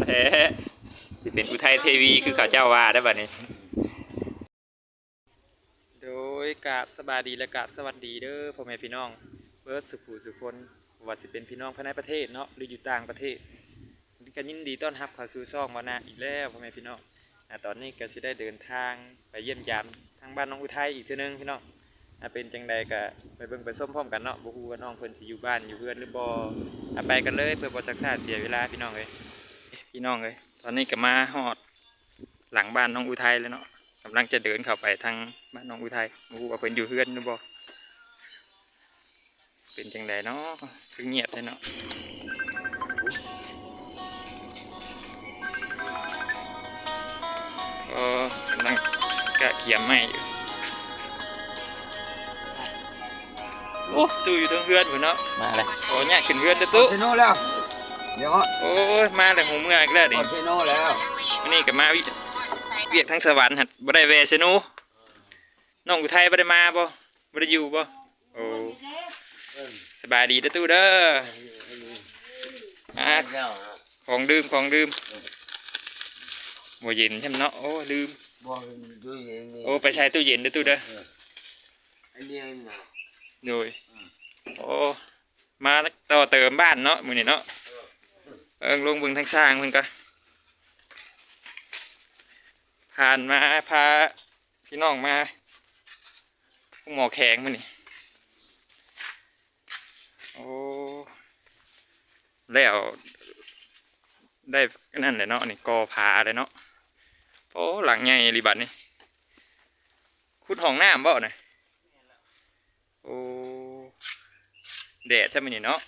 แท้สิเป็นอุทัยเทวีคือเขาเจ้าว่าได้บัดนี้ โดยกาบสบายดีและกาบสวัสดีเด้อพ่อแม่พี่น้อง เบิร์ดสุขุสุคนว่าสิเป็นพี่น้องภายในประเทศเนาะหรืออยู่ต่างประเทศก็ยินดีต้อนรับเข้าสู่ช่องวานาอีกแล้วพ่อแม่พี่น้องตอนนี้ก็สิได้เดินทางไปเยี่ยมยามทางบ้านน้องอุทัยอีกเทื่อนึงพี่น้องเป็นจังใดก็ไปเบิ่งไปส้มพร้อมกันเนาะบ่ฮู้ว่าน้องเพิ่นสิอยู่บ้านอยู่เพื่อนหรือบ่อ่ไปกันเลยเพื่อบ่จักษาเสียเวลาพี่น้องเอ้ย พี่น้องเอ้ยตอนนี้ก็มาฮอดหลังบ้านน้องอุทัยแล้วเนาะกำลังจะเดินเข้าไปทางบ้านน้องอุทัยบ่ฮู้ว่าเพิ่นอยู่เฮือนหรือบ่เป็นจังไดเนาะคือเงียบเลยเนาะก็กำลังกะเขียมไม้อยู่โอ้ตู้อยู่ตรงเฮือนพุ่นเนาะมาเลยโอ้ยากขึ้นเฮือนเด้อตู้ เซโน่แล้ว เดี๋ยวโอ้ยมาแต่หูเมื่ออีกแล้วดิอดเซโน่แล้ววันนี้ก็มาวิเวียกทั้งสวรรค์หัดบ่ได้แวะซะหนูน้องอุทัยบ่ได้มาบ่บ่ได้อยู่บ่โอ้สบายดีเด้อตู้เด้ออ่าของดื่มของดื่มบ่เย็นใช่ไหมเนาะโอ้ลืมบอกดูอย่างนี้โอ้ไปใช้ตู้เย็นเด้อตู้เด้ออันนี้นะโดยโอ้มาต่อเติมบ้านเนาะมื้อนี้เนาะ เอิงลงบิ่งทางสร้างเพิ่นก็ผ่านมาพาพี่น้องมาหมอแข็งมื้อนี้โอ้แล้วได้นั่นแหละเนาะนี่กอผาเลยเนาะโอ้หลังใหญ่รีบัดนี่ขุดห้องน้ำบ่น่ะโอ้แดดใช่ไหมนี่เนาะ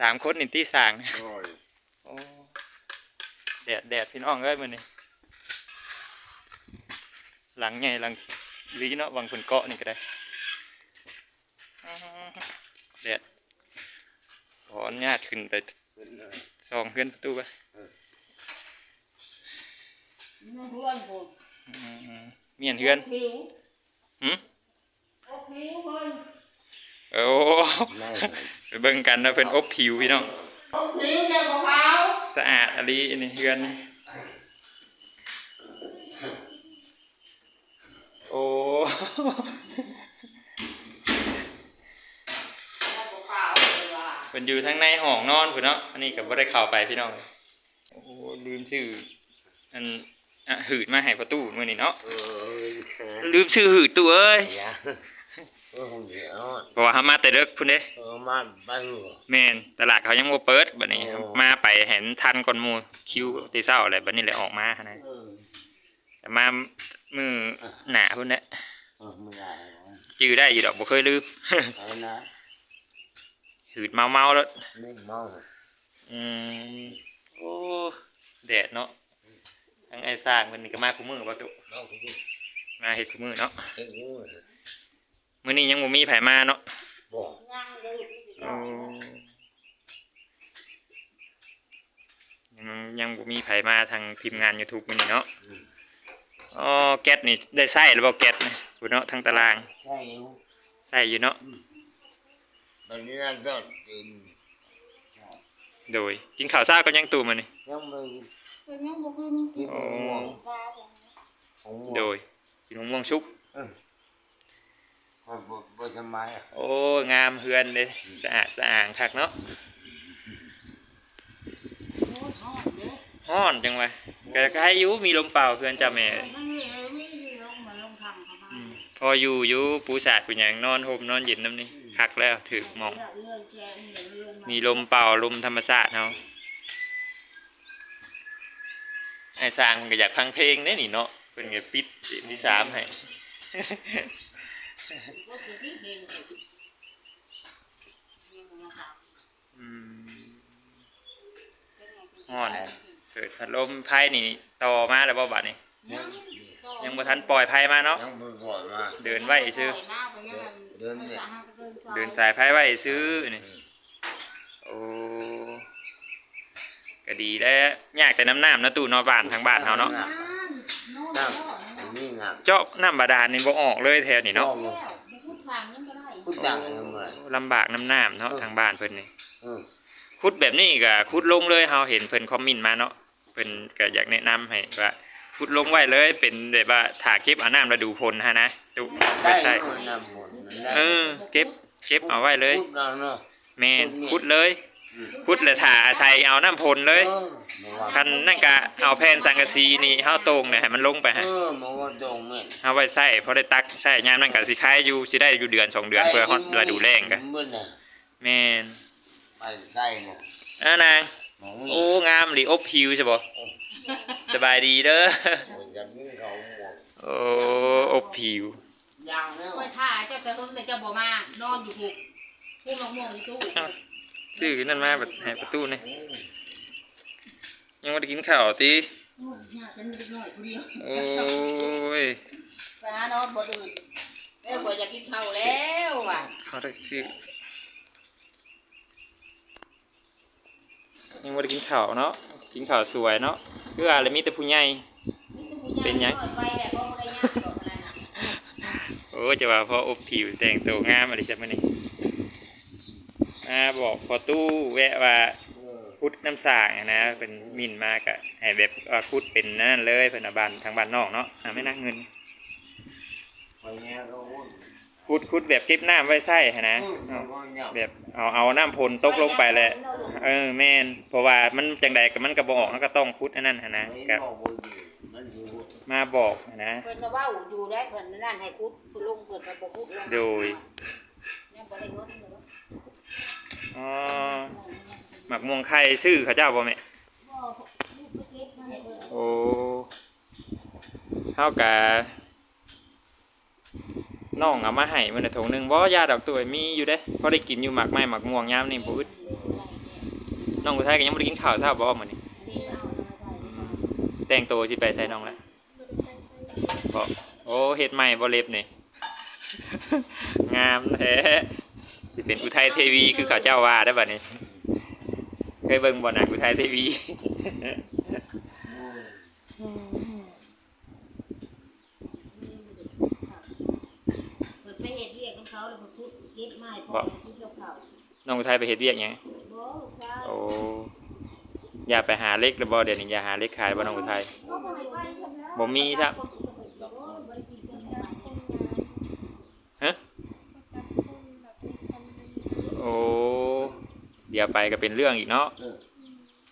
สามคนนี่ตีสางนะโอ้ยโอ้แดดแดดพี่น้องเอ้ยมือนี่หลังไงหลังลีเนาะวางคนเกาะนี่ก็ได้อื้อหือแดดขออนุญาตขึ้นไปซองเพื่อนประตูไปอืมเมียนเฮือนหืมโอ้ไม่ไป เบิ่งกันนะเพิ่นอบผิวพี่น้องสะอาดอะลีนี่เฮือนนี่โอ้เพิ่นอยู่ทางในห้องนอนพุ่นเนาะอันนี้ก็บ่ได้เข้าไปพี่น้องโอ้ลืมชื่ออันอะหืดมาให้ประตูมื้อนี้เนาะเออแค่ลืมชื่อหืดตู้เอ้ย เดี๋ยวเออเดี๋ยวเพราะว่าเฮามาแต่เด็กพุ่นเด้เออมาไปหัวแม่นตลาดเขายังบ่เปิดบัดนี้โอ้มาไปเห็นทันก่อนหมู่คิวตีเช้าอะไรบัดนี้เลยออกมาหั่นนะเออแต่มามือหนาพุ่นแหละเออไม่ได้หรอกจื้อได้อยู่ดอกบ่เคยลืม เอานะหืดเมาเมาๆแล้ว ไม่เมาอืมโอ้แดดเนาะทั้งไอ้สร้างเพิ่นนี่ก็มาคุมือบ่ตุเมาคุณดูมาเฮ็ดคุมือเนาะเฮ้ยงู มื้อนี้ยังบ่มีไผมาเนาะบอกโอ้ยังยังบ่มีไผมาทางทีมงาน YouTube มื้อนี้เนาะอ๋อแก๊สนี่ได้ใช้หรือบ่แก๊สนี่พุ่นเนาะทางตารางใช่อยู่ใช้อยู่เนาะวันนี้น่าจะกินโดยกินข้าวเช้าก็ยังตู่มื้อนี้ยังไม่กินมะม่วงของม่วงโดยกินมะม่วงชุบเออพอ บ่บ่ทำไมอะโอ้งามเฮือนเลยสะอาดสะอาดคักเนาะฮ้อนจังวะก็ก็ให้อยู่มีลมเป่าเฮือนจ้าแม่อืมพออยู่อยู่ปูสาดปูหยังนอนห่มนอนเย็นน้ำนี่คักแล้วถึกหมอง มีลมเป่าลมธรรมชาติเนาะไอ้สร้างมันก็อยากฟังเพลงได้นี่เนาะเพิ่นก็ปิดเสียงที่สามให้ อืมฮ้อนเกิดพัดลมไพ่นี่ต่อมาแล้วบ่บัดนี่ยังบ่ทันปล่อยไพ่มาเนาะยังบ่ปล่อยมาเดินไว้ซื้อเดินเนี่ยเดินสายไพ่ไว้ซื้อนี่โอ้ก็ดีแล้วยากแต่น้ำน้ำนะตู้เนอบ้านทางบ้านเฮาเนาะน้ำ นนี้น้ำเจาะน้ำบาดาลนี่บ่ออกเลยแถวนี่เนาะผู้จังทำไมลลำบากน้ำน้ำเนาะเออทางบ้านเพิ่นนี่เออขุดแบบนี้ก็ขุดลงเลยเฮาเห็นเพิ่นคอมเมนต์มาเนาะเพิ่นก็อยากแนะนำให้ว่าขุดลงไว้เลยเป็นแบบว่าถ้าเก็บเอาน้ำฤดูฝนฮะนะจุไม่ได้ใช่เงินนำหมดได้เออ เก็บ เก็บเอาไว้เลย พูดเอาเนาะ แม่นขุดเลยอืม ขุดแล้วถ้าใส่เอาน้ำพลเลยเออมาว่าคันนั่นก็เอาแผ่นสังกะสีนี่เฮาโตงเนี่ยให้มันลงไปเอฮะอมาว่าตรงเนี่ยเอาไว้ใส่พอได้ตักใช้ยามนั้นก็สิคายอยู่สิได้อยู่เดือนสองเดือนเพื่อฮอดฤดูแล้งก็มึนน่ะแม่นไปใกล้น่ะอ่านางหมองโอ้งามหลีอบผิวใช่บ่สบายดีเด้อจะมีเขาหมดโอ้อบผิวยางแล้วไปถ่ายเจ้าแต่เพิ่งแต่เจ้าบ่มานอนอยู่ถูกผู้มะม่วงอยู่ตู้ อ้าวชื่อนั่นมาแบบให้ประตูนี่ยังบ่ได้กินข้าวติโอ้ยยากจะนิดหน่อยผู้เดียวโอ้ยไปหานอนบ่อื่นแล้วบ่อยากกินข้าวแล้วอะเขาได้ชื่อยังบ่ได้กินข้าวเนาะกินข้าวสวยเนาะคืออะไรมีแต่ผู้ใหญ่เป็นหยังไปแหละบ่ได้ยากดอกอะไรน่ะโอ้จะว่าพออบผิวแต่งตัวงามอะไรใช่ไหมนี่ อ่าบอกพอตู้แวะว่าเออพุดน้ำสร้างอะนะเป็นมินมากอะให้แบบว่าพุดเป็นนั่นเลยเป็นบ้านทางบ้านนอกเนาะหาไม่นักเงินไปแง่ก็วุ่นพุดพุดแบบเก็บน้ำไว้ใส่หั้นนะอืมเอามันก็เงียบแบบเอาเอาน้ำพลตกลงไปเลยเออแม่นเพราะว่ามันจังใดก็มันก็บออกมันก็ต้องพุดอันนั้นหั้นนะไม่ก็บอกว่าอยู่มันอยู่มาบอกหั้นนะเพิ่นก็เว้าอยู่ได้เพิ่นนั่นให้คุดผู้ลงเพิ่นก็บ่คุดลงโดย อ๋อหมักม่วงไข่ซื้อเขาเจ้าบ่แม่บ่ลูกไปเก็บมาให้เพิ่นโอ้เท่ากับน้องเอามาให้มันน่ะถุงหนึงบ่ยาดอกตัวมีอยู่เด้พอได้กินอยู่หมักไม้หมักม่วงยามนี่บ่อึดน้องอุทัยก็ยังบ่ได้กินข้าวเช้าบ่มื้อนี้นี่แต่งตัวสิไปใส่น้องแล้วบ่โอ้เฮ็ดใหม่บ่เล็บนี่ งามแท้ สิเป็นอุทัยเทวีคือเขาเจ้าว่าได้อบัดนี้เคยเบิ่งบ่หนังอุทัยเทวีเพิ่นไปเฮ็ดเรียกของเขาแล้วเพิ่นคุดเก็บไม้พอคุดกับเขาน้องอุทัยไปเฮ็ดเวียกหยังบ่ลูกชายโอ้อย่าไปหาเล็กหรือบ่เดี๋ยวนี้อย่าหาเล็กขายบ่น้องอุทัยก็บ่ให้ไปซะแล้วบ่มีครับ ฮะ โอ้ เดี๋ ยวไปก็เป็นเรื่องอีกเนาะเออ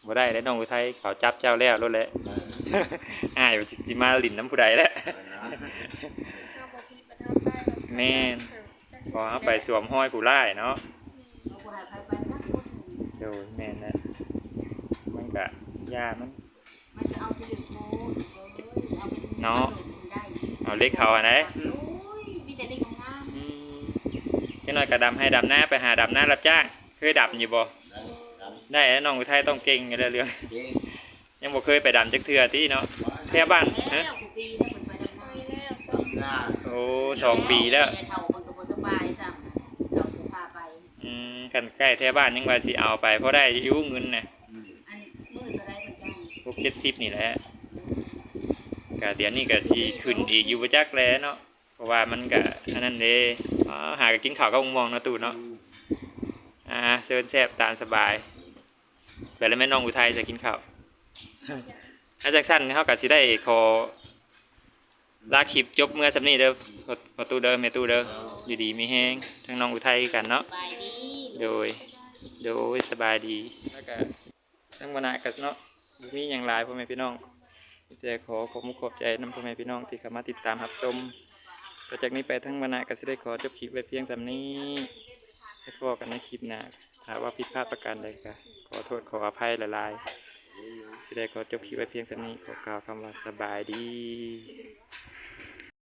บ่ได้แล้วน้องอุทัยเขาจับเจ้าแล้วรถแล้วอ้ายว่าสิสิมาลิ้นน้ำผู้ใดแล้วแม่นพอเอาไปสวมห้อยผู้ร้ายเนาะเอาบ่ให้ไปไปสักคนหนึ่งโดยแม่นนะมันก็ยามันมันจะเอาไปเลี้ยงโคเอ้ยเอาไปเนาะได้เอาเล็กเขาอะนะโอ้ยมีแต่เด็กงามอืมจังน้อยก็ดำให้ดำหน้าไปหาดำหน้ารับจ้างเคยดำอยู่บ่ ได้ครับได้แล้วน้องอุทัยต้องเก่งอยู่แล้วเรื่องจริงยังบ่เคยไปดำจักเทื่อติเนาะแถวบ้านแล้ฮะวกูปีแล้วมันไปดำน้ำแล้วทำหน้าโอ้สองปีแล้วเฒ่ามันก็บ่สบายซ้ำเราสิพาไปอืมกันใกล้แถวบ้านยังว่าสิเอาไปเพราะได้อยู่เงินน่ะอืมอันมื้อเท่าใดมันจังพวก70นี่แหละก็เดี๋ยวนี้ก็สิขึ้นอีกอยู่บ่จักแลเนาะเพราะว่ามันก็อันนั้นเด้อ๋อหาก็กินข้าวกับม่วงเนาะตู่เนาะอ่าเชิญแซ่บตามสบาย ไปแล้วแม่น้องอุทัยจะกินข้าวอาจากสั้นเขากับสิได้ขอลาคลิปจบเมื่อสำนี้เด้อพอพอตู้เด้อแม่ตู้เด้ออยู่ดีมีแห้งทั้งน้องอุทัยกันเนาะโดย โดยสบายดีแล้วก็ทั้งวนากันเนาะบ่มีอย่างหลายพ่อแม่พี่น้องแต่ขอขอบมุขอบใจน้ำพ่อแม่พี่น้องที่เข้ามาติดตามรับชมต่อจากนี้ไปทั้งวนาก็สิได้ขอจบคลิปไว้เพียงสำนี้ให้พบกันในคลิปหน้า หาว่าผิดพลาดประการใดก็ขอโทษขออภัยหลายๆสิได้ขอจบคลิปไว้เพียงสำนี้ขอกล่าวคำว่าสบายดี